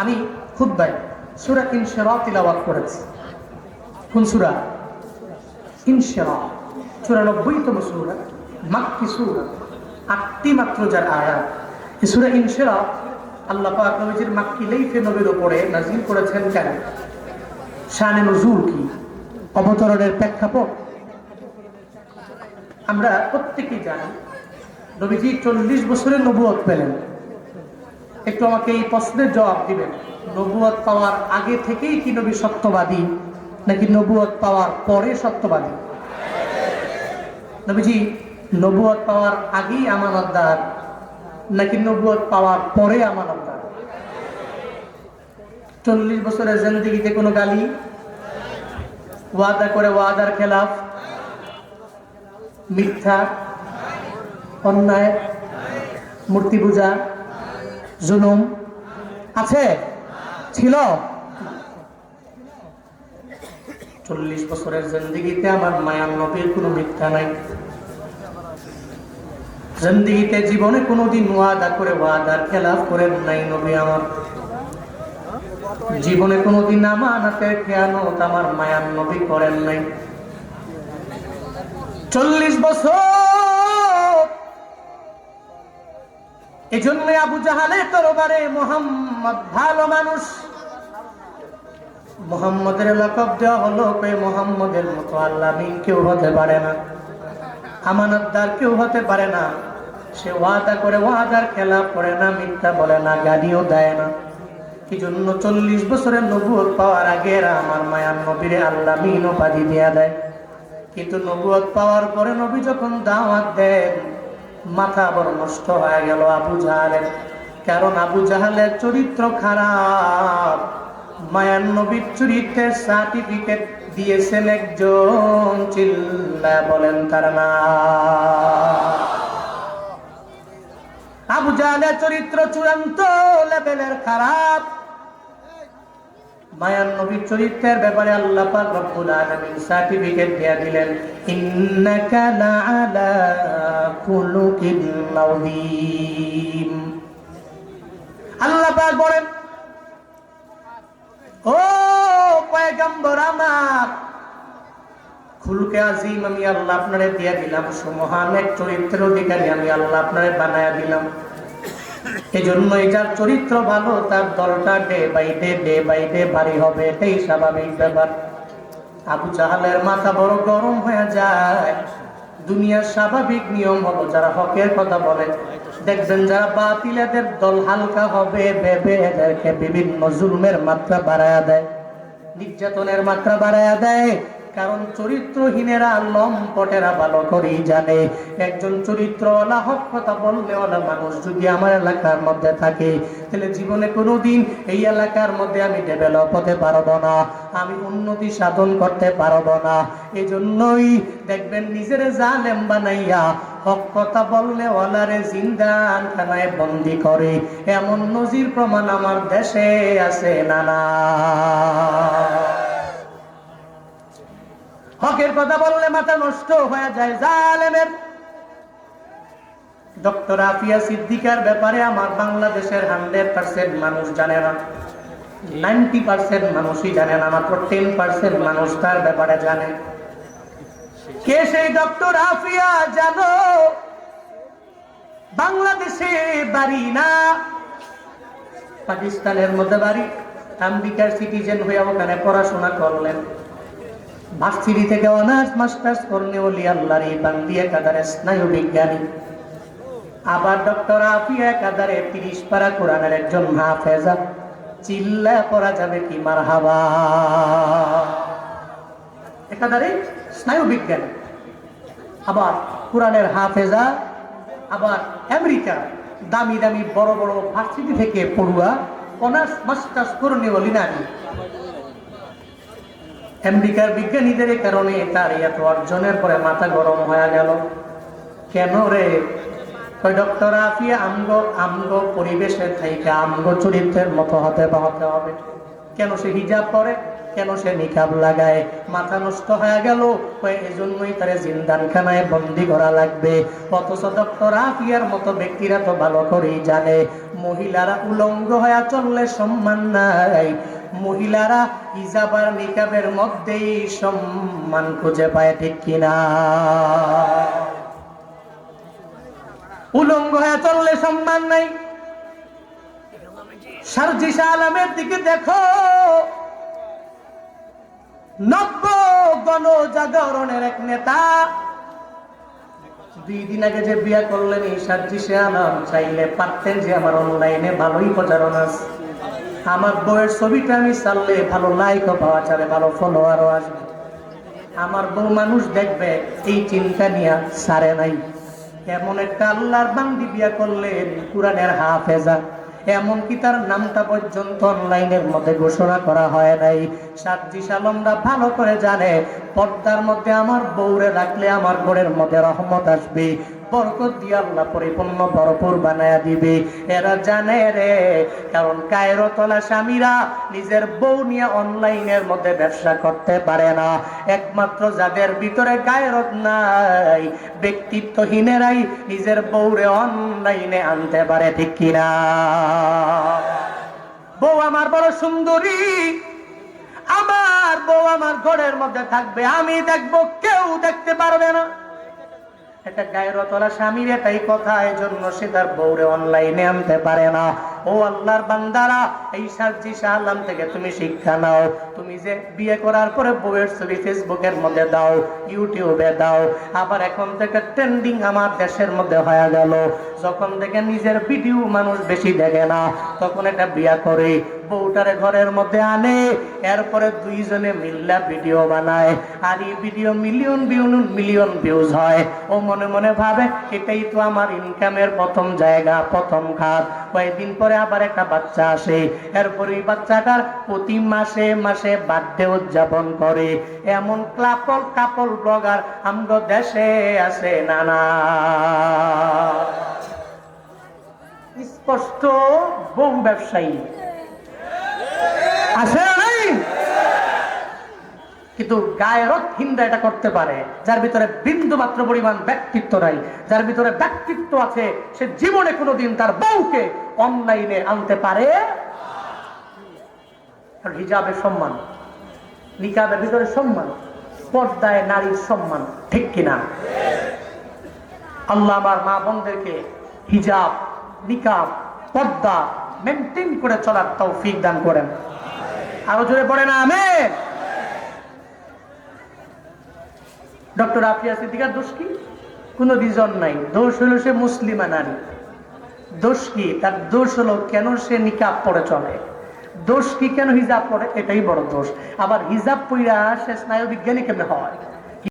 আমি খুদ্ায় সুরা ইনশেরা তিলাওয়াত করেছি। কোন সুরা? ইনশেরা চুরানব্বইতম সুরা, মাক্কি সুরা। আটটি মাত্র যার আয়াত। এই সুরা ইনশেরা আল্লাহ পাক নবীজির মাক্কি লাইফে নবীর উপরে নাজিল করেছেন কেন? শানে নজুল কি? অবতরণের প্রেক্ষাপট? আমরা প্রত্যেকেই জানি, নবীজি চল্লিশ বছরের নবুয়ত পেলেন। একটু আমাকে এই প্রশ্নের জবাব দিবেন। নবুয়ত পাওয়ার আগে থেকেই কি নবী সত্যবাদী, নাকি নবুয়ত পাওয়ার পরে সত্যবাদী? নবীজি নবুয়ত পাওয়ার আগেই আমানতদার, নাকি নবুয়ত পাওয়ার পরে আমানতদার? চল্লিশ বছরের জিন্দিগিতে কোনো গালি? ওয়াদা করে ওয়াদার খেলাফ? মিথ্যা? অন্যায়? মূর্তি পূজা? জুলুম আছে? ছিল? চল্লিশ বছরের জিন্দিগিতে আমার মায়ার নবীর কোনো মিথ্যা নাই। জিন্দিগিতে জীবনে কোনোদিন ওয়াদা করে ওয়াদার খেলাফ করেন নাই নবী আমার। জীবনে কোনোদিন আমানাতের খেয়ানত আমার মায়ার নবী করেন নাই। চল্লিশ বছর এই জন্য আবু জাহালে তরবারে মোহাম্মদ ভালো মানুষ। মোহাম্মদের লকব দেওয়া হলো, কই মোহাম্মদের মতো আল্লাহ কেউ হতে পারে না। আমানতদার কেউ হতে পারে না। সে ওয়াদা করে, ওয়াদার খেলা পড়ে না, মিথ্যা বলে না গাড়িও দেয় না। এই জন্য চল্লিশ বছরের নবুয়ত পাওয়ার আগে আমার মায়ার নবীরে আল্লাহ মিন উপাধি দিয়া দেয়। কিন্তু নবুয়ত পাওয়ার পরে নবী যখন দাওয়াত দেন মাথা বড় নষ্ট হয়ে গেল আবু জাহালের। কারণ আবু জাহালের চরিত্র খারাপ। মায়ান নবীর চরিত্রের সার্টিফিকেট দিয়েছেন একজন, চিল্লা বলেন তার না আবু জাহালের চরিত্র চূড়ান্ত লেভেলের খারাপ। মায়ান নবীর চরিত্রের ব্যাপারে আল্লাহ পাক রব্বুল আলামিন সার্টিফিকেট দিয়ে দিলেন, ইন্নাকা লাআলা খুলুকিন আযীম। আল্লাহ পাক বলেন, ও পয়গম্বর আমার আমি আল্লাহ আপনারে দিয়ে দিলাম, সুমহান এক চরিত্রের অধিকারী আমি আল্লাহ আপনারে বানায়া দিলাম। এজন্য যার চরিত্র ভালো, তার দলটা day by day day by ভারী হবে, এটাই স্বাভাবিক ব্যাপার। আবু জাহালের মাথা বড় গরম হয়ে যায়। দুনিয়ার স্বাভাবিক নিয়ম হলো, যারা হকের কথা বলে, দেখবেন যারা বাতিলেদের দল হালকা হবে, ভেবে এদেরকে বিভিন্ন জুলুমের মাত্রা বাড়ায়া দেয়, নির্যাতনের মাত্রা বাড়ায়া দেয়। কারণ চরিত্রহীনেরা লম্পটেরা ভালো করেই জানে। একজন চরিত্রওয়ালা হক কথা বললেওয়ালা মানুষ যদি আমার এলাকার মধ্যে থাকে, তাহলে জীবনে কোনোদিন এই এলাকার মধ্যে আমি ডেভেলপ হতে পারব না, আমি উন্নতি সাধন করতে পারব না। এই জন্যই দেখবেন নিজের জালেম বানাইয়া হক কথা বললে ওয়ালারে জিন্দান খানায় বন্দি করে। এমন নজির প্রমাণ আমার দেশে আছে নানা কথা বললে মাথা নষ্ট হয়ে যায়। জালেমের ডক্টর আফিয়া সিদ্দিকার ব্যাপারে আমার বাংলাদেশের হান্ড্রেড পার্সেন্ট মানুষ জানে না। নাইনটি পার্সেন্ট মানুষই জানে না, মাত্র টেন পার্সেন্ট মানুষ তার ব্যাপারে জানে। কে সেই ডক্টর আফিয়া জানো? বাংলাদেশে বাড়ি না। পাকিস্তানের মধ্যে বাড়ি। আমেরিকার সিটিজেন হয়ে ওখানে পড়াশোনা করলেন। ভার্সিটি থেকে অনার্স মাস্টার্স করলে ওলি আল্লাহর এই বান্দি একাধারে স্নায়ু বিজ্ঞানী আবার ডক্টর আফিয়া একাধারে তিরিশ পারা কোরআনের একজন হাফেজা। চিল্লা করা যাবে কি মার হাবা একাধারে স্নায়ু বিজ্ঞানী আবার কোরআনের হাফেজা, আবার আমেরিকা দামি দামি বড় বড় ভার্সিটি থেকে পড়ুয়া, অনার্স, মাস্টার্স করে বলি না আমি আমেরিকার বিজ্ঞানীদের কারণে তার এত অর্জনের পরে মাথা গরম হয়ে গেল। কেন রে? ডক্টর আফিয়া আমগো আমগো পরিবেশের থেকে আমগো চরিত্রের মতো হতে বা হতে হবে। কেন সে হিজাব পরে? কেন সে নিকাব লাগায়? মাথা নষ্ট হয়ে গেল। এজন্যই তারে জিন্দানখানায় বন্দি করা লাগবে। অথচ ডক্টর আফিয়ার মতো ব্যক্তিরা তো ভালো করেই জানে। মহিলারা উলঙ্গ হয়ে চললে সম্মান নাই। মহিলারা হিজাব আর নিকাবের মধ্যেই সম্মান খুঁজে পায়, ঠিক কিনা? উলঙ্গ হয়ে চললে সম্মান নাই। আলমের দিকে দেখো। নব্য গণজাগরণের এক নেতা। দুই দিন আগে যে করলেন এই আলম, চাইলে পারতেন যে আমার অনলাইনে ভালোই আমার বউয়ের ছবিটা আমি চাললে ভালো লাইকও পাওয়া যাবে, ভালো ফলোয়ারও আসবে। আমার বউ মানুষ দেখবে, এই চিন্তা নিয়ে সারে নাই। এমন একটা আল্লাহর বান্দি বিয়া করলেন, কোরআনের হাফেজা। এমনকি তার নামটা পর্যন্ত অনলাইনের মধ্যে ঘোষণা করা হয় নাই। সাতজি সালমরা ভালো করে জানে, পর্দার মধ্যে আমার বউরে রাখলে আমার ঘরের মধ্যে রহমত আসবে। বরকত দিয়ে আল্লাহ পরিপূর্ণ ভরপুর বানায়া দিবে। এরা জানে রে, কারণ কায়রতলা স্বামীরা নিজের বউ নিয়ে অনলাইনের মধ্যে ব্যবসা করতে পারে না। একমাত্র যাদের ভিতরে গায়রত নাই, ব্যক্তিত্বহীনেরাই নিজের বউরে অনলাইনে আনতে পারে, ঠিক কিনা? বউ আমার বড় সুন্দরী, আমার বউ আমার ঘরের মধ্যে থাকবে, আমি দেখব কেউ দেখতে পারবে না। এটা গায়রতলা স্বামীর এটাই কথা এই জন্য সে তার বউরে অনলাইনে আনতে পারে না। ও আল্লাহর বান্দারা, এই সার্জি সাহালাম থেকে তুমি শিক্ষা নাও। তুমি যে বিয়ে করার পরে বউয়ের ছবি ফেসবুকের মধ্যে দাও ইউটিউবে দাও, আবার এখন থেকে ট্রেন্ডিং আমার দেশের মধ্যে হয়ে গেল। যখন থেকে নিজের ভিডিও মানুষ বেশি দেখে না তখন এটা বিয়া করে। বউটারে ঘরের মধ্যে আনে, এরপরে দুইজনে মিল্লা ভিডিও বানায়। আর এই ভিডিও মিলিয়ন বিউন মিলিয়ন ভিউজ হয়। ও মনে মনে ভাবে, এটাই তো আমার ইনকামের প্রথম জায়গা, প্রথম খাত। কয়েকদিন পরে আবার একটা বাচ্চা আসে। এরপরে এই বাচ্চাটার প্রতি মাসে মাসে বার্থডে উদযাপন করে। এমন কাপল কাপল ব্লগার আমগো দেশে আছে নানা। স্পষ্ট বউ ব্যবসায়ী। আছে নাই? কিন্তু গায়রত হিন্দা এটা করতে পারে, যার ভিতরে বিন্দু মাত্র পরিমাণ ব্যক্তিত্ব নাই, যার ভিতরে ব্যক্তিত্ব আছে, সে জীবনে কোনোদিন তার বউকে অনলাইনে আনতে পারে হিজাবের সম্মান, নিকাবের ভিতরে সম্মান, পর্দায় নারীর সম্মান, ঠিক কিনা? আল্লাহ আমার মা বোনদেরকে হিজাব নিকাব পর্দা মেনটেন করে চলার তৌফিক দান করেন। আরও জোরে পড়ে না আমেন। ডক্টর আফিয়া সিদ্দিকার দোষ কি? কোনো রিজন নাই। দোষ হলো সে মুসলিমা নারী। দোষ কি? তার দোষ হলো কেন সে নিকাব পরে চলে? দোষ কি কেন হিজাব পরে? এটাই বড় দোষ। আবার হিজাব পইরা সে স্নায়ু বিজ্ঞানী কেমনে হয়?